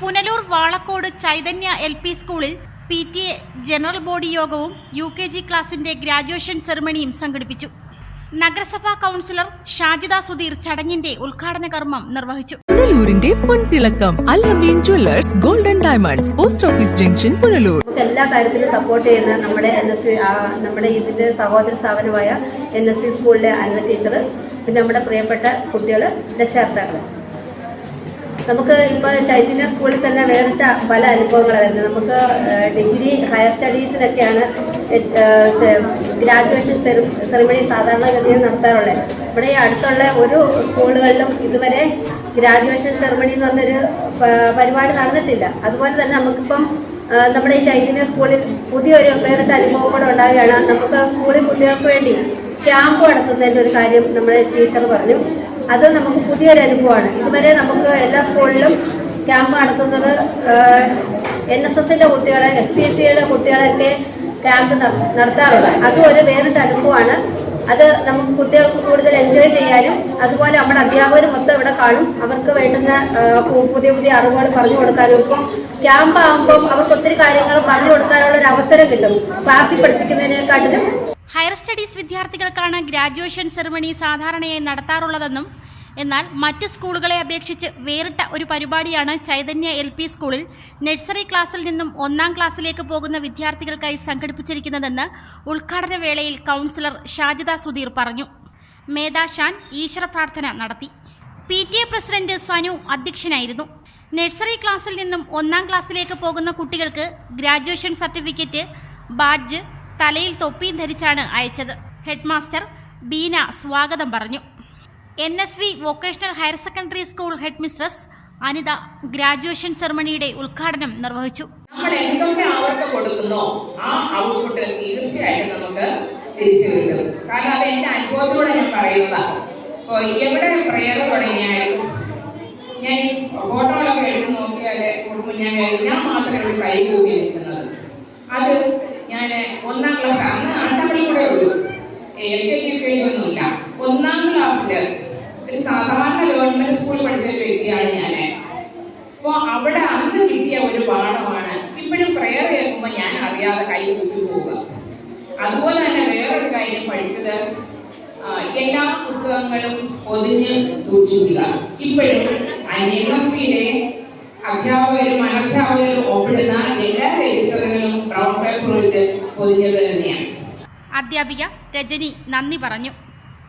Punalur Valakkode Chaitanya L P സ്കൂളിൽ P T A general body യോഗവും U K G ക്ലാസിന്റെ graduation സെറിമണിയും സംഘടിപ്പിച്ചു. നഗരസഭാ കൗൺസിലർ ഷാജിദ സുധീർ ചടങ്ങിന്റെ ഉദ്ഘാടന കർമ്മം നിർവഹിച്ചു. പുനലൂരിന്റെ പൊൻതിളക്കം Al Ameen jewellers golden diamonds post office junction Punalur. എല്ലാ കാര്യത്തിലും സപ്പോർട്ട് ചെയ്യുന്ന നമ്മുടെ എൻ എസ് നമ്മുടെ ഇതിന്റെ സഹോദര സ്ഥാപനമായ എൻ എസ് സി സ്കൂളിലെ അന്ന ടീച്ചർ പിന്നെ നമ്മുടെ പ്രിയപ്പെട്ട കുട്ടികൾ രക്ഷകർത്താക്കൾ നമുക്ക് ഇപ്പോൾ ചൈതന്യ സ്കൂളിൽ തന്നെ വേറിട്ട പല അനുഭവങ്ങളാണ് വരുന്നത്. നമുക്ക് ഡിഗ്രി ഹയർ സ്റ്റഡീസിലൊക്കെയാണ് ഗ്രാജുവേഷൻ സെറിമണി സാധാരണഗതിയിൽ നടത്താറുള്ളത് ഇവിടെ ഈ അടുത്തുള്ള ഒരു സ്കൂളുകളിലും ഇതുവരെ ഗ്രാജുവേഷൻ സെറിമണി എന്ന് പറഞ്ഞൊരു പരിപാടി നടന്നിട്ടില്ല. അതുപോലെ തന്നെ നമുക്കിപ്പം നമ്മുടെ ഈ ചൈതന്യ സ്കൂളിൽ പുതിയൊരു വേറിട്ട അനുഭവം കൂടെ ഉണ്ടാവുകയാണ്. നമുക്ക് സ്കൂളിൽ കുട്ടികൾക്ക് വേണ്ടി ക്യാമ്പ് നടത്തുന്നതിന്റെ ഒരു കാര്യം നമ്മുടെ ടീച്ചർ പറഞ്ഞു. അത് നമുക്ക് പുതിയൊരു അനുഭവമാണ്. ഇതുവരെ നമുക്ക് എല്ലാ സ്കൂളിലും ക്യാമ്പ് നടത്തുന്നത് എൻ എസ് എസിന്റെ കുട്ടികളെ എസ് പി എസ് സിയുടെ കുട്ടികളെയൊക്കെ ക്യാമ്പ് നടത്താറുണ്ട്. അതും ഒരു വേറിട്ട അനുഭവമാണ്. അത് നമുക്ക് കുട്ടികൾക്ക് കൂടുതൽ എൻജോയ് ചെയ്യാനും അതുപോലെ നമ്മുടെ അധ്യാപകർ മൊത്തം ഇവിടെ കാണും. അവർക്ക് വേണ്ടുന്ന പുതിയ പുതിയ അറിവുകൾ പറഞ്ഞു കൊടുക്കാനും. ഇപ്പം ക്യാമ്പ് ആകുമ്പം അവർക്ക് ഒത്തിരി കാര്യങ്ങൾ പറഞ്ഞു കൊടുക്കാനുള്ള ഒരു അവസരം കിട്ടും. ക്ലാസ്സിൽ പഠിപ്പിക്കുന്നതിനെക്കാട്ടിലും ഹയർ സ്റ്റഡീസ് വിദ്യാർത്ഥികൾക്കാണ് ഗ്രാജുവേഷൻ സെറമണി സാധാരണയായി നടത്താറുള്ളതെന്നും എന്നാൽ മറ്റ് സ്കൂളുകളെ അപേക്ഷിച്ച് വേറിട്ട ഒരു പരിപാടിയാണ് ചൈതന്യ എൽ പി സ്കൂളിൽ നഴ്സറി ക്ലാസ്സിൽ നിന്നും ഒന്നാം ക്ലാസ്സിലേക്ക് പോകുന്ന വിദ്യാർത്ഥികൾക്കായി സംഘടിപ്പിച്ചിരിക്കുന്നതെന്ന് ഉദ്ഘാടന വേളയിൽ കൗൺസിലർ ഷാജിദ സുധീർ പറഞ്ഞു. മേധാഷാൻ ഈശ്വര പ്രാർത്ഥന നടത്തി. P T A president Sanu അധ്യക്ഷനായിരുന്നു. നഴ്സറി ക്ലാസ്സിൽ നിന്നും ഒന്നാം ക്ലാസ്സിലേക്ക് പോകുന്ന കുട്ടികൾക്ക് ഗ്രാജുവേഷൻ സർട്ടിഫിക്കറ്റ് ബാഡ്ജ് തലയിൽ തൊപ്പിയും ധരിച്ചാണ് അയച്ചത്. ഹെഡ്മാസ്റ്റർ ബീന സ്വാഗതം പറഞ്ഞു. N S V vocational higher secondary school head mistress Anitha graduation സെറമണിയുടെ ഉദ്ഘാടനം നിർവഹിച്ചു. നമ്മൾ എന്തൊക്കെ അവർക്ക് കൊടുക്കുന്നോ ആ ഔട്ട്പുട്ട് തീർച്ചയായിട്ടും നമുക്ക് തിരിച്ചു കിട്ടും. കാരണം അത് എന്റെ അനുഭവത്തിലൂടെ ഞാൻ പറയുന്നതാണ് ഇപ്പോൾ എവിടെ പ്രേത തുടങ്ങിയാലും ഞാൻ ഈ ഫോട്ടോകളൊക്കെ എടുത്ത് നോക്കിയാൽ ഞാൻ ഞാൻ മാത്രമേ കൂപ്പി നിൽക്കുന്നത്. അത് ഞാൻ ഒന്നാം ക്ലാസ് അന്ന് ആശാപ്പള്ളി കൂടെ ഉള്ളൂ. എൽ കെ ജി കെ ഒന്നുമില്ല ഒന്നാം ക്ലാസ്സിൽ ഒരു സാധാരണ ഗവൺമെന്റ് സ്കൂളിൽ പഠിച്ച ഒരു വ്യക്തിയാണ് ഞാൻ അപ്പൊ അവിടെ അന്ന് കിട്ടിയ ഒരു പാഠമാണ് ഇപ്പോഴും പ്രയർ കേൾക്കുമ്പോൾ ഞാൻ അറിയാതെ കൈ കുത്തി പോവുക. അതുപോലെ തന്നെ വേറൊരു കാര്യം പഠിച്ചത് എല്ലാ പുസ്തകങ്ങളും പൊതിഞ്ഞ് സൂക്ഷിക്കുക. ഇപ്പോഴും യൂണിവേഴ്സിറ്റിയിലെ അധ്യാപകരും അനധ്യാപകരും ഒപ്പിടുന്ന എല്ലാ രജിസ്റ്ററുകളും ബ്രൗൺ പേപ്പർ വെച്ച് പൊതിഞ്ഞത് തന്നെയാണ്. അധ്യാപിക രജനി നന്ദി പറഞ്ഞു.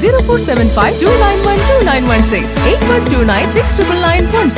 0475 291 2916 8129 699